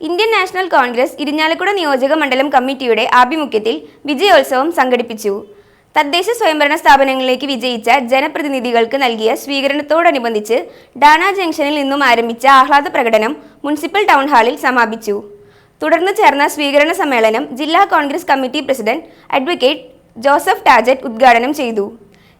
Indian national Congress Irinjalakuda നിയോജക മണ്ഡലം കമ്മിറ്റിയുടെ ആഭിമുഖ്യത്തിൽ വിജയോത്സവം സംഘടിപ്പിച്ചു. തദ്ദേശ സ്വയംഭരണ സ്ഥാപനങ്ങളിലേക്ക് വിജയിച്ച ജനപ്രതിനിധികൾക്ക് നൽകിയ സ്വീകരണത്തോടനുബന്ധിച്ച് ഡാന ജംഗ്ഷനിൽ നിന്നും ആരംഭിച്ച ആഹ്ലാദ പ്രകടനം മുനിസിപ്പൽ ടൗൺ ഹാളിൽ സമാപിച്ചു. തുടർന്ന് ചേർന്ന സ്വീകരണ സമ്മേളനം ജില്ലാ Congress committee president advocate Joseph Tajet ഉദ്ഘാടനം ചെയ്തു.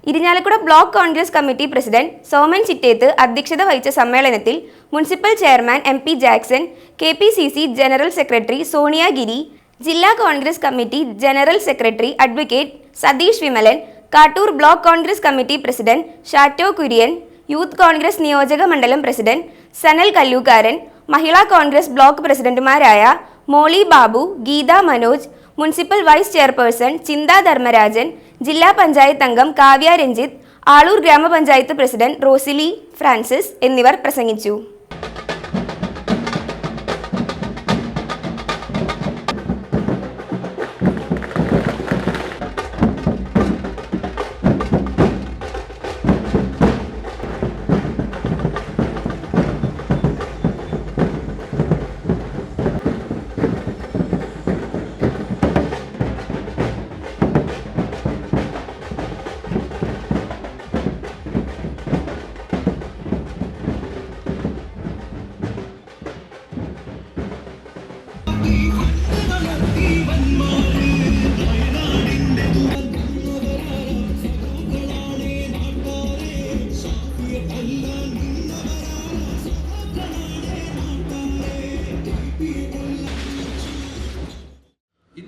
Irinjalakuda block Congress committee president Soman Chittethu അധ്യക്ഷത വഹിച്ച സമ്മേളനത്തിൽ municipal chairman M P Jackson K P C C general secretary Sonia Giri ജില്ലാ Congress committee general secretary advocate Satheesh Vimalan Kattoor block Congress committee president Shatto Kurian youth Congress നിയോജക മണ്ഡലം president Sanal Kallookaran Mahila Congress block പ്രസിഡന്റുമാരായ Molly Babu Geetha Manoj municipal vice chairperson Chintha Dharmarajan ജില്ലാ പഞ്ചായത്ത് അംഗം കാവ്യ രഞ്ജിത്ത് ആളൂർ ഗ്രാമപഞ്ചായത്ത് president Rosalie Francis എന്നിവർ പ്രസംഗിച്ചു.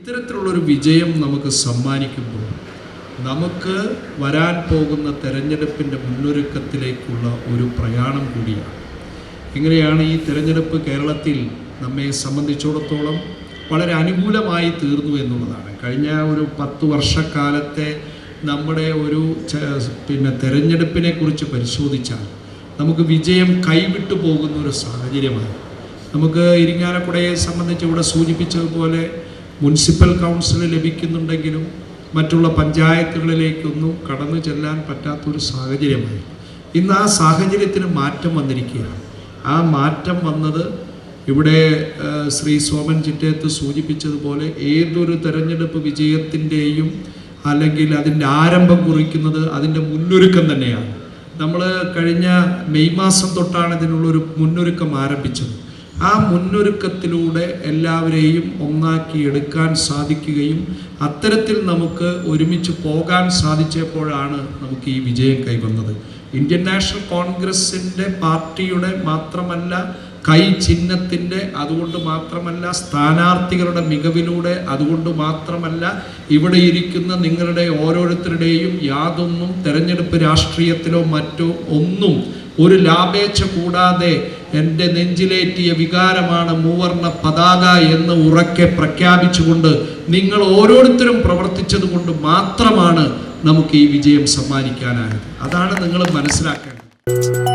ഇത്തരത്തിലുള്ളൊരു വിജയം നമുക്ക് സമ്മാനിക്കുമ്പോൾ നമുക്ക് വരാൻ പോകുന്ന തെരഞ്ഞെടുപ്പിന്റെ മുന്നൊരുക്കത്തിലേക്കുള്ള ഒരു പ്രയാണം കൂടിയാണ്. എങ്ങനെയാണ് ഈ തെരഞ്ഞെടുപ്പ് കേരളത്തിൽ നമ്മെ സംബന്ധിച്ചിടത്തോളം വളരെ അനുകൂലമായി തീർന്നു എന്നുള്ളതാണ്. കഴിഞ്ഞ ഒരു പത്ത് വർഷക്കാലത്തെ നമ്മുടെ ഒരു പിന്നെ തെരഞ്ഞെടുപ്പിനെ കുറിച്ച് പരിശോധിച്ചാൽ നമുക്ക് വിജയം കൈവിട്ടു പോകുന്ന ഒരു സാഹചര്യമാണ്. നമുക്ക് ഇരിങ്ങാലക്കുടയെ സംബന്ധിച്ച് ഇവിടെ സൂചിപ്പിച്ചതുപോലെ മുനിസിപ്പൽ കൗൺസിൽ ലഭിക്കുന്നുണ്ടെങ്കിലും മറ്റുള്ള പഞ്ചായത്തുകളിലേക്കൊന്നും കടന്നു ചെല്ലാൻ പറ്റാത്തൊരു സാഹചര്യമായി. ഇന്ന് ആ സാഹചര്യത്തിന് മാറ്റം വന്നിരിക്കുകയാണ്. ആ മാറ്റം വന്നത് ഇവിടെ ശ്രീ സോമൻ ചിറ്റേത്ത് സൂചിപ്പിച്ചതുപോലെ ഏതൊരു തെരഞ്ഞെടുപ്പ് വിജയത്തിന്റെയും അല്ലെങ്കിൽ അതിന്റെ ആരംഭം കുറിക്കുന്നത് അതിന്റെ മുന്നൊരുക്കം തന്നെയാണ്. നമ്മൾ കഴിഞ്ഞ മെയ് മാസം തൊട്ടാണ് ഇതിനുള്ളൊരു മുന്നൊരുക്കം ആരംഭിച്ചത്. ആ മുന്നൊരുക്കത്തിലൂടെ എല്ലാവരെയും ഒന്നാക്കി എടുക്കാൻ സാധിക്കുകയും അത്തരത്തിൽ നമുക്ക് ഒരുമിച്ച് പോകാൻ സാധിച്ചപ്പോഴാണ് നമുക്ക് ഈ വിജയം കൈവന്നത്. ഇന്ത്യൻ നാഷണൽ കോൺഗ്രസിന്റെ പാർട്ടിയുടെ മാത്രമല്ല കൈ ചിഹ്നത്തിന്റെ അതുകൊണ്ട് മാത്രമല്ല സ്ഥാനാർത്ഥികളുടെ മികവിലൂടെ അതുകൊണ്ട് മാത്രമല്ല ഇവിടെ ഇരിക്കുന്ന നിങ്ങളുടെ ഓരോരുത്തരുടെയും യാതൊന്നും തെരഞ്ഞെടുപ്പ് രാഷ്ട്രീയത്തിലോ മറ്റോ ഒന്നും ഒരു ലാഭേച്ഛ കൂടാതെ എന്റെ നെഞ്ചിലേറ്റിയ വികാരമാണ് മൂവർണ പതാക എന്ന് ഉറക്കെ പ്രഖ്യാപിച്ചുകൊണ്ട് നിങ്ങൾ ഓരോരുത്തരും പ്രവർത്തിച്ചത് കൊണ്ട് മാത്രമാണ് നമുക്ക് ഈ വിജയം സമ്മാനിക്കാനായത്. അതാണ് നിങ്ങൾ മനസ്സിലാക്കേണ്ടത്.